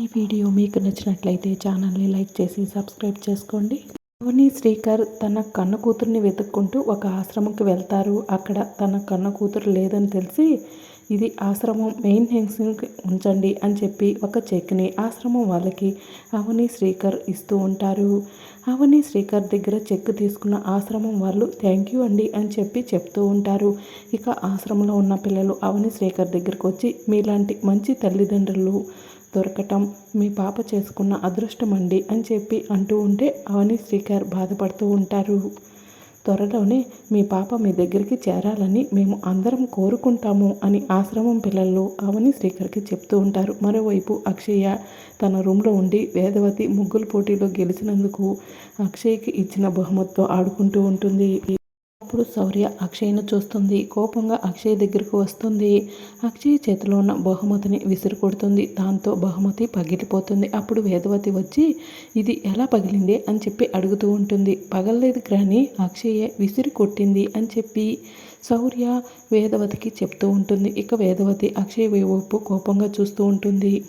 ఈ వీడియో మీకు నచ్చినట్లయితే ఛానల్ని లైక్ చేసి సబ్స్క్రైబ్ చేసుకోండి. అవని శ్రీకర్ తన కన్న కూతుర్ని వెతుక్కుంటూ ఒక ఆశ్రమంకి వెళ్తారు. అక్కడ తన కన్న కూతురు లేదని తెలిసి ఇది ఆశ్రమం మెయిన్ మెయింటెనెన్స్కి ఉంచండి అని చెప్పి ఒక చెక్ని ఆశ్రమం వాళ్ళకి అవని శ్రీకర్ ఇస్తూ ఉంటారు. అవని శ్రీకర్ దగ్గర చెక్ తీసుకున్న ఆశ్రమం వాళ్ళు థ్యాంక్ యూ అండి అని చెప్పి చెప్తూ ఉంటారు. ఇక ఆశ్రమంలో ఉన్న పిల్లలు అవని శ్రీకర్ దగ్గరకు వచ్చి మీలాంటి మంచి తల్లిదండ్రులు దొరకటం మీ పాప చేసుకున్న అదృష్టం అండి అని చెప్పి అంటూ ఉంటే అవని శ్రీకర్ బాధపడుతూ ఉంటారు. త్వరలోనే మీ పాప మీ దగ్గరికి చేరాలని మేము అందరం కోరుకుంటాము అని ఆశ్రమం పిల్లలు అవని శ్రీకర్కి చెప్తూ ఉంటారు. మరోవైపు అక్షయ తన రూమ్లో ఉండి వేదవతి ముగ్గుల పోటీలో గెలిచినందుకు అక్షయ్కి ఇచ్చిన బహుమతితో ఆడుకుంటూ ఉంటుంది. అప్పుడు శౌర్య అక్షయ్ను చూస్తుంది. కోపంగా అక్షయ్ దగ్గరకు వస్తుంది. అక్షయ్ చేతిలో ఉన్న బహుమతిని విసిరి కొడుతుంది దాంతో బహుమతి పగిలిపోతుంది. అప్పుడు వేదవతి వచ్చి ఇది ఎలా పగిలింది? అని చెప్పి అడుగుతూ ఉంటుంది. పగలలేదు కానీ అక్షయ్య విసిరి కొట్టింది అని చెప్పి శౌర్య వేదవతికి చెప్తూ ఉంటుంది. ఇక వేదవతి అక్షయ్ వైపు కోపంగా చూస్తూ ఉంటుంది.